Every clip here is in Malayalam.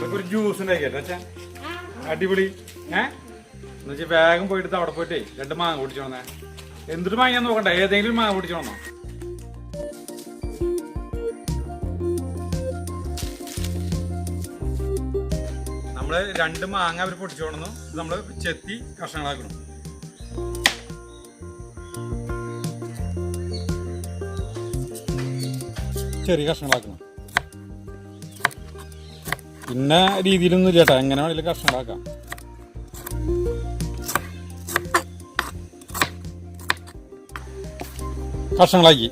ജ്യൂസ് ഉണ്ടാക്കിയല്ലേ അച്ഛാ? അടിപൊളി. ഏ? എന്നുവെച്ചാൽ വേഗം പോയിട്ട് അവിടെ പോയിട്ടേ രണ്ട് മാങ്ങ പൊടിച്ചോണേ എന്തൊരു മാങ്ങ നോക്കണ്ട ഏതെങ്കിലും മാങ്ങ പൊടിച്ചോണോ നമ്മൾ രണ്ട് മാങ്ങ അവർ പൊടിച്ചോണന്നു. നമ്മൾ ചെത്തി കഷ്ണങ്ങളാക്കണം. ചെറിയ കഷ്ണങ്ങളാക്കണം. പിന്നെ രീതിയിലൊന്നും ഇല്ല കേട്ടോ എങ്ങനെ വേണമെങ്കിലും കഷ്ണം ഉണ്ടാക്കാം കഷ്ണങ്ങളാക്കി.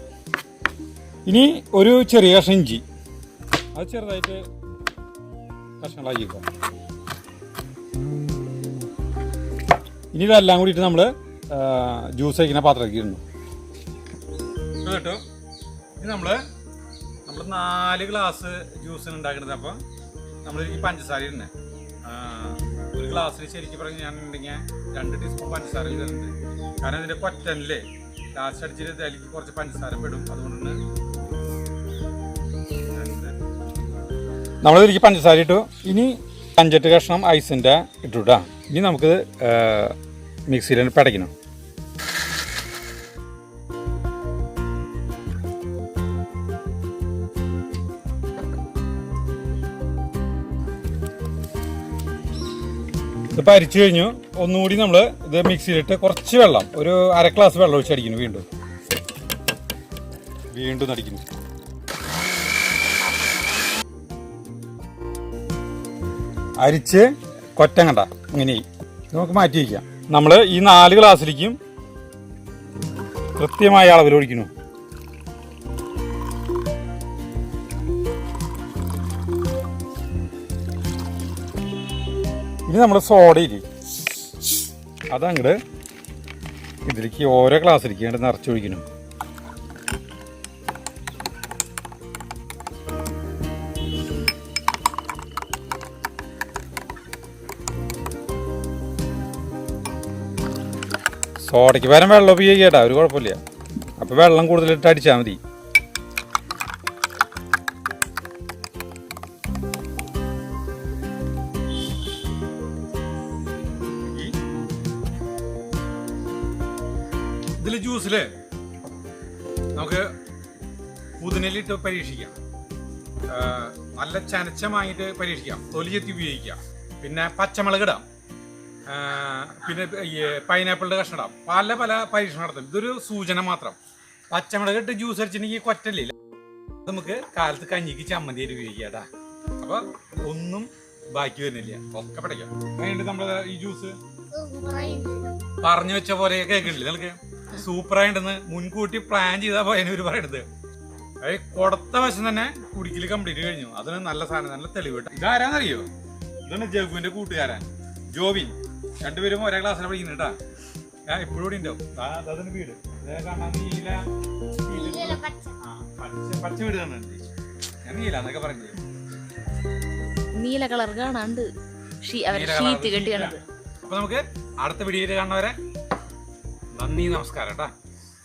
ഇനി ഒരു ചെറിയ കഷ്ണം ഇഞ്ചി. അത് ചെറുതായിട്ട് കഷ്ണങ്ങളാക്കിക്കോ ഇനി ഇതെല്ലാം കൂടിയിട്ട് നമ്മൾ ജ്യൂസ് കഴിക്കുന്ന പാത്രത്തിൽ ഇടുന്നു. കേട്ടോ. ഇനി നമ്മൾ നമ്മൾ നാല് ഗ്ലാസ് ജ്യൂസിന് ഉണ്ടാക്കുന്നത്. അപ്പം നമ്മൾ ഈ പഞ്ചസാര ഇടുന്നത് ഒരു ഗ്ലാസ്സിൽ ശരിക്കും പറഞ്ഞ് ഞാൻ ഉണ്ടെങ്കിൽ രണ്ട് ടീസ്പൂൺ പഞ്ചസാര ഇടുന്നുണ്ട്. കാരണം ഇതിന്റെ കൊറ്റനിലെ ലാസ്റ്റ് അടിച്ചിട്ട് അതിലേക്ക് കുറച്ച് പഞ്ചസാര പെടും. അതുകൊണ്ട് നമ്മൾ ഇതിലേക്ക് പഞ്ചസാര ഇട്ടു. ഇനി അഞ്ചെട്ട് കഷ്ണം ഐസിന്റെ ഇട്ടുട്ടാ ഇനി നമുക്ക് മിക്സിയിൽ പടയ്ക്കണം. ഇത് പരിച്ചു കഴിഞ്ഞു. ഒന്നുകൂടി നമ്മൾ ഇത് മിക്സിയിലിട്ട് കുറച്ച് വെള്ളം ഒരു അര ഗ്ലാസ് വെള്ളം ഒഴിച്ചടിക്കുന്നു വീണ്ടും. വീണ്ടും അടിക്കുന്നു. അരിച്ച് കൊറ്റം കണ്ട ഇങ്ങനെ. നമുക്ക് മാറ്റി വയ്ക്കാം. നമ്മൾ ഈ നാല് ഗ്ലാസ്സിലേക്കും കൃത്യമായ അളവിൽ ഒഴിക്കുന്നു. ഇനി നമ്മൾ സോഡ ഇരി. അതങ്ങട് ഇതിലേക്ക് ഓരോ ഗ്ലാസ് അങ്ങോട്ട് നിറച്ചൊഴിക്കണം സോഡയ്ക്ക് പകരം വെള്ളം ഉപയോഗിക്കട്ടാ ഒരു കുഴപ്പമില്ല. അപ്പോൾ വെള്ളം കൂടുതലിട്ട് അടിച്ചാൽ മതി. ഇതിൽ ജ്യൂസിൽ നമുക്ക് പുതിനലിട്ട് പരീക്ഷിക്കാം. നല്ല ചനച്ചമായിട്ട് പരീക്ഷിക്കാം. തൊലിയെത്തി ഉപയോഗിക്കാം. പിന്നെ പച്ചമുളക് ഇടാം പിന്നെ ഈ പൈനാപ്പിളിന്റെ കഷ്ണം ഇടാം പല പല പരീക്ഷണം നടത്തും. ഇതൊരു സൂചന മാത്രം. പച്ചമുളക് ഇട്ട് ജ്യൂസ് അടിച്ചിട്ടുണ്ടെങ്കിൽ കൊറ്റല്ലേ? നമുക്ക് കാലത്ത് കഞ്ഞിക്ക് ചമ്മന്തി ഉപയോഗിക്കാം കേട്ടാ അപ്പൊ ഒന്നും ബാക്കി വരുന്നില്ല. ഒക്കെ പഠിക്കാം. അതിനുണ്ട് നമ്മുടെ ഈ ജ്യൂസ്? പറഞ്ഞു വെച്ച പോലെ കേൾക്കണില്ലേ നിനക്ക്? സൂപ്പറായിട്ടുണ്ടെന്ന് മുൻകൂട്ടി പ്ലാൻ ചെയ്താ പോയ ഒരു പറയണത്. അത് കൊടുത്ത വശം തന്നെ കുടിക്കൽ കംപ്ലീറ്റ് കഴിഞ്ഞു. അതിന് നല്ല സാധനം നല്ല തെളിവ് കിട്ടും. ഇതാരാന്നറിയോ? ഇതാണ് ജഗുവിന്റെ കൂട്ടുകാരൻ ജോബിൻ. രണ്ടുപേരും ഒരേ ക്ലാസ്സിൽ പഠിക്കുന്നു കേട്ടാ. ഞാൻ ഇപ്പോഴും ഇവിടെ ഉണ്ടാവും വീട്. കാണാൻ നീല. നീല ആ, പച്ച പച്ച വീട് കാണുന്നുണ്ട് ഞാൻ നീല എന്നൊക്കെ പറഞ്ഞത് നീല കളർ കാണാണ്ട് ഷീ- അവർ ഷീറ്റ് കെട്ടിയാണത് അപ്പൊ നമുക്ക് അടുത്ത വീഡിയോയിൽ കാണുന്നവരെ നന്ദി നമസ്കാരം കേട്ടാ